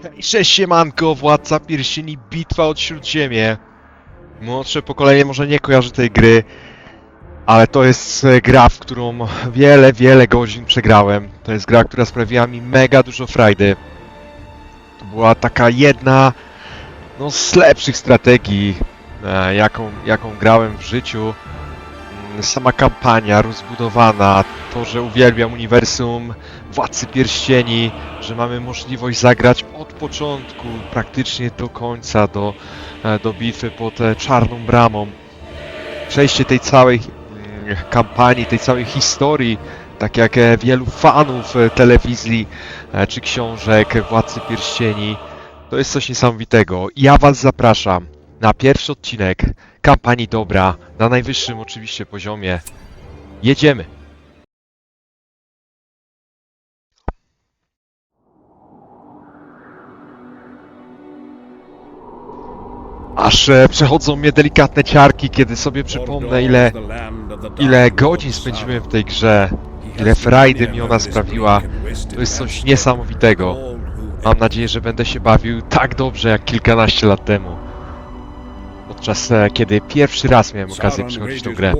Cześć siemanko, Władca Pierścieni, Bitwa od Śródziemie. Młodsze pokolenie może nie kojarzy tej gry, ale to jest e, gra, w którą wiele, wiele godzin przegrałem. To jest gra, która sprawiła mi mega dużo frajdy. To była taka jedna no, z lepszych strategii, e, jaką, jaką grałem w życiu. Mm, Sama kampania rozbudowana, to, że uwielbiam uniwersum Władcy Pierścieni, że mamy możliwość zagrać początku praktycznie do końca, do, e, do bitwy pod e, Czarną Bramą. Przejście tej całej mm, kampanii, tej całej historii, tak jak e, wielu fanów telewizji czy książek Władcy Pierścieni, to jest coś niesamowitego. Ja Was zapraszam na pierwszy odcinek kampanii Dobra, na najwyższym oczywiście poziomie. Jedziemy! Aż e, przechodzą mnie delikatne ciarki, kiedy sobie przypomnę ile, ile godzin spędziłem w tej grze, ile frajdy mi ona sprawiła. To jest coś niesamowitego. Mam nadzieję, że będę się bawił tak dobrze jak kilkanaście lat temu. Podczas e, kiedy pierwszy raz miałem okazję przychodzić tą grę.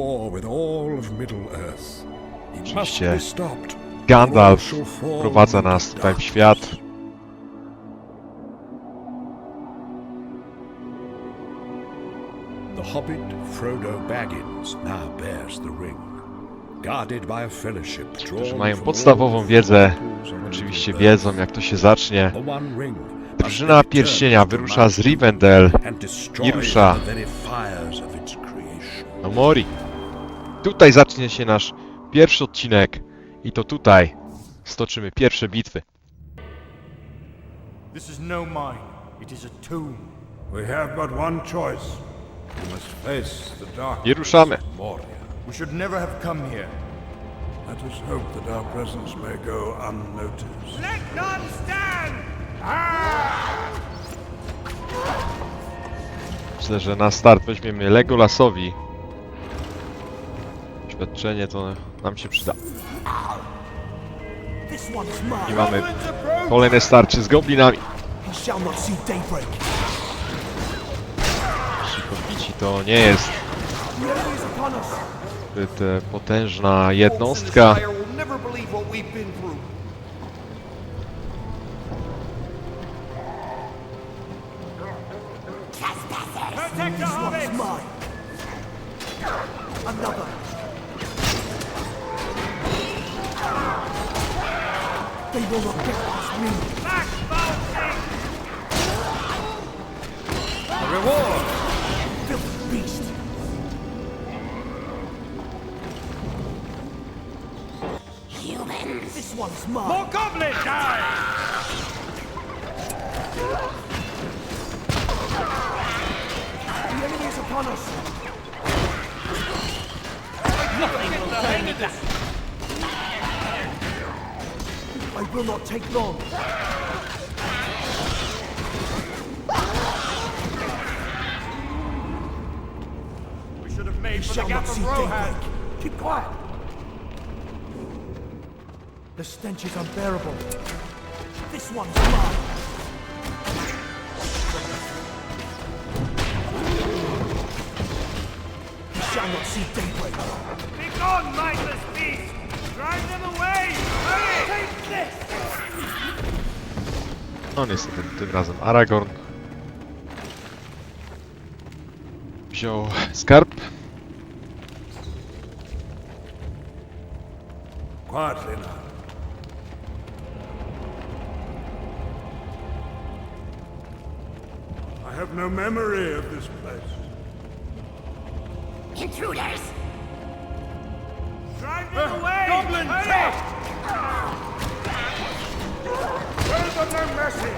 Oczywiście Gandalf Prowadza nas tutaj w świat. Hobbit Frodo Baggins now bears the ring. Guarded by a fellowship Którzy mają podstawową wiedzę, oczywiście wiedzą jak to się zacznie. The One Ring Drużyna Pierścienia wyrusza z Rivendell i rusza do Mori. Tutaj zacznie się nasz pierwszy odcinek i to tutaj stoczymy pierwsze bitwy. This is no mine. It is a tomb. We have but one choice. We must face the dark I ruszamy. Moria. We should never have come here. Let us hope that our presence may go unnoticed. Let none stand! Myślę, że na start weźmiemy Legolasowi. Doświadczenie to nam się przyda. I mamy kolejne starcie z goblinami. He shall not see daybreak. Ci podbici to nie jest zbyt e, potężna jednostka. They will not get past me. Back, Bounty! This one's mine. More goblins! Die! The enemy is upon us. nothing will last I will not take long. We should have made You for the gap of Rohan. Keep quiet. The stench is unbearable. This one's mine. You shall not see daybreak. Be gone, mindless beast! Drive them away! Hurry! Take this! No niestety tym razem Aragorn wziął skarb. Quietly now. Have no memory of this place. Intruders! Drive them away! Goblin Hurry! Show them no mercy!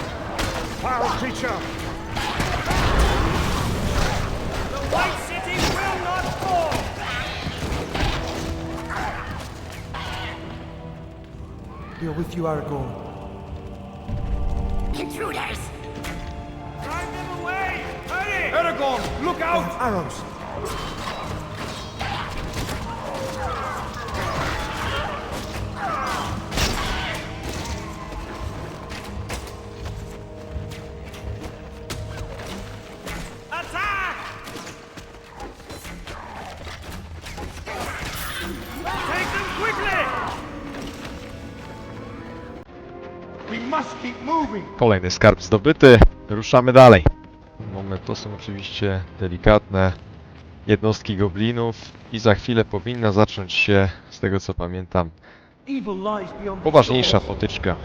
Foul creature! The White City will not fall! We are with you, Aragorn. arrows. Kolejny skarb zdobyty, ruszamy dalej. To są oczywiście delikatne jednostki goblinów i za chwilę powinna zacząć się, z tego co pamiętam, poważniejsza potyczka.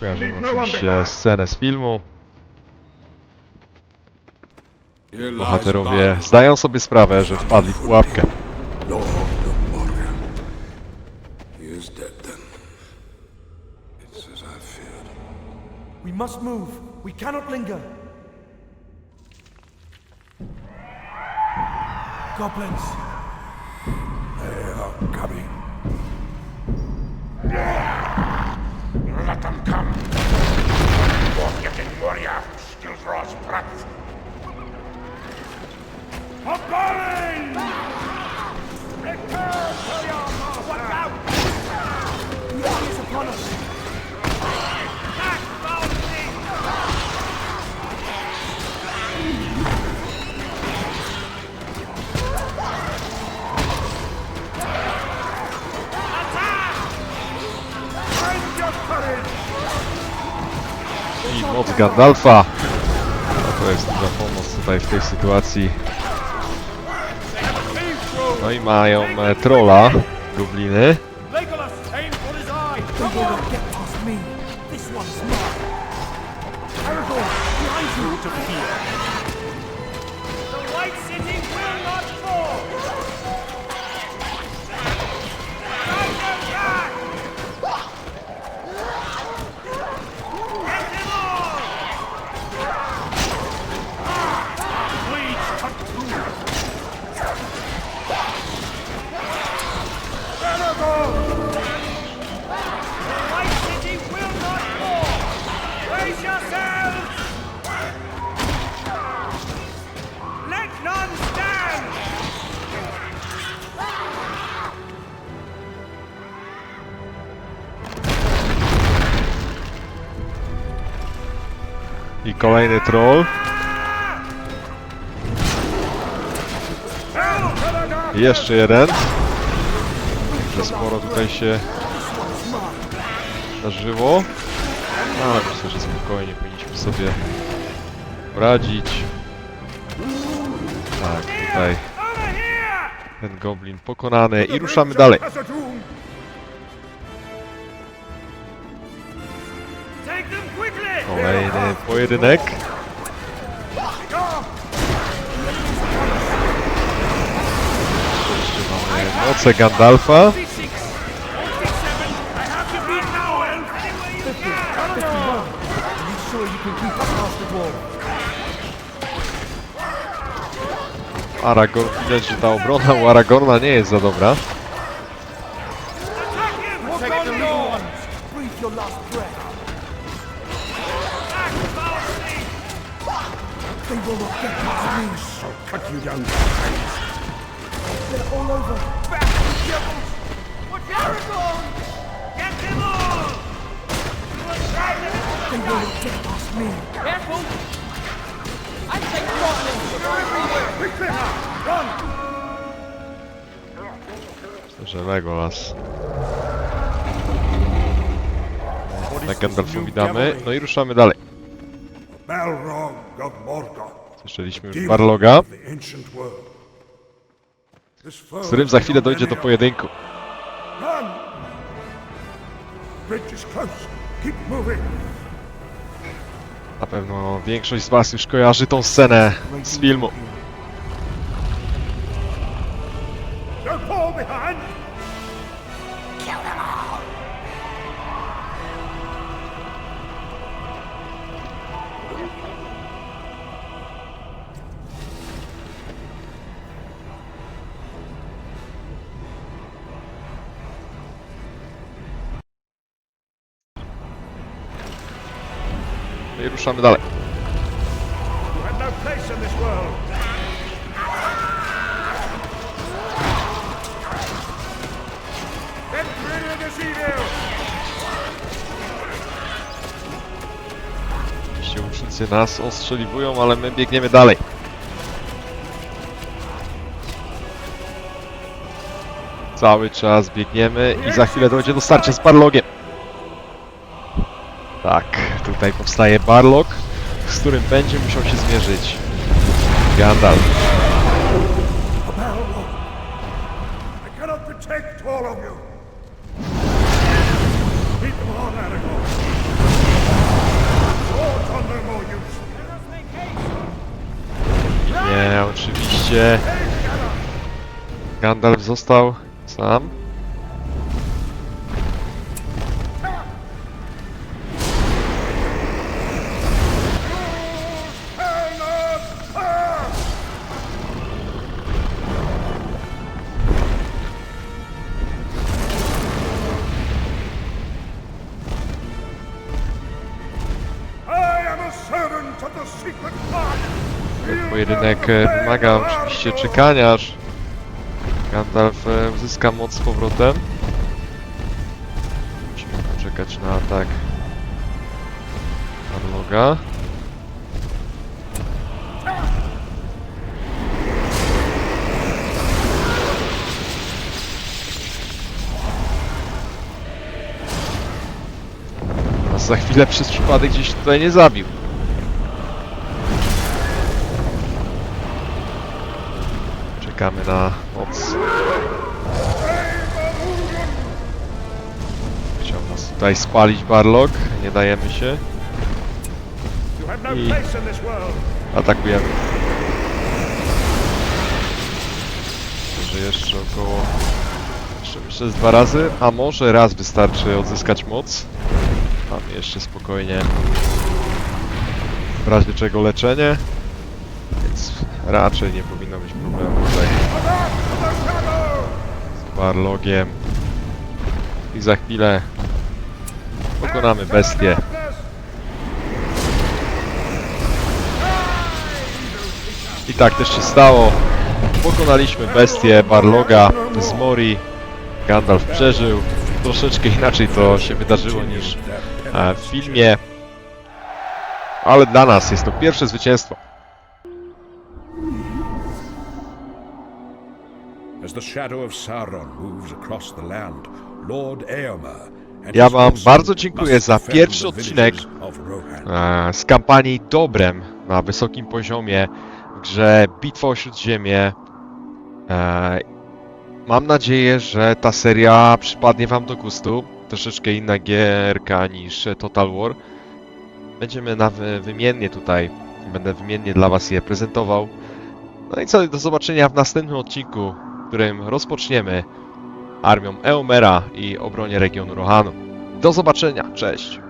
Kojarzymy oczywiście scenę z filmu. Bohaterowie zdają sobie sprawę, że wpadli w pułapkę. We must move. We cannot linger. Goblins. They are coming. Let them come. Forgetting warrior, still draws breath. A balling! Return to your Gandalfa. No to jest duża pomoc tutaj w tej sytuacji. No i mają e, trolla, gobliny. I kolejny troll. I jeszcze jeden. Że sporo tutaj się zdarzyło. No, ale myślę, że spokojnie powinniśmy sobie poradzić. Tak, tutaj ten goblin pokonany i ruszamy dalej. Up past the wall? Aragorn, widać, że ta obrona u Aragorna nie jest za dobra. Że Legolas. Na Gandalfowi damy. No i ruszamy dalej. Słyszeliśmy już Barloga, z którym za chwilę dojdzie do pojedynku. Na pewno większość z Was już kojarzy tą scenę z filmu. This evil! Oczywiście łucznicy nas ostrzeliwują, ale my biegniemy dalej. Cały czas biegniemy i za chwilę dojdzie do starcia z Barlogiem. Tak, tutaj powstaje Barlog, z którym będzie musiał się zmierzyć Gandalf. A barrel roll. I cannot Pojedynek e, wymaga oczywiście czekania, aż Gandalf e, uzyska moc z powrotem. Musimy poczekać na atak Barloga. Nas za chwilę przez przypadek gdzieś tutaj nie zabił. Czekamy na moc. Chciał nas tutaj spalić Barlog, nie dajemy się. No I-. Atakujemy. Może jeszcze około... Jeszcze myślę z dwa razy, a może raz wystarczy odzyskać moc. Mamy jeszcze spokojnie w razie czego leczenie. Więc raczej nie powinno być problemu tutaj z Barlogiem. I za chwilę pokonamy bestię. I tak też się stało. Pokonaliśmy bestię Barloga z Mori. Gandalf przeżył. Troszeczkę inaczej to się wydarzyło niż e, w filmie. Ale dla nas jest to pierwsze zwycięstwo. As the shadow of Sauron moves across the land, Lord Eomer Ja wam bardzo dziękuję za pierwszy odcinek e, z kampanii Dobrem na wysokim poziomie w grze Bitwa o Śródziemie. E, mam nadzieję, że ta seria przypadnie wam do gustu. Troszeczkę inna gierka niż Total War. Będziemy na wy- wymiennie tutaj, będę wymiennie dla was je prezentował. No i co, do zobaczenia w następnym odcinku, którym rozpoczniemy armią Eomera i obronie regionu Rohanu. Do zobaczenia, cześć!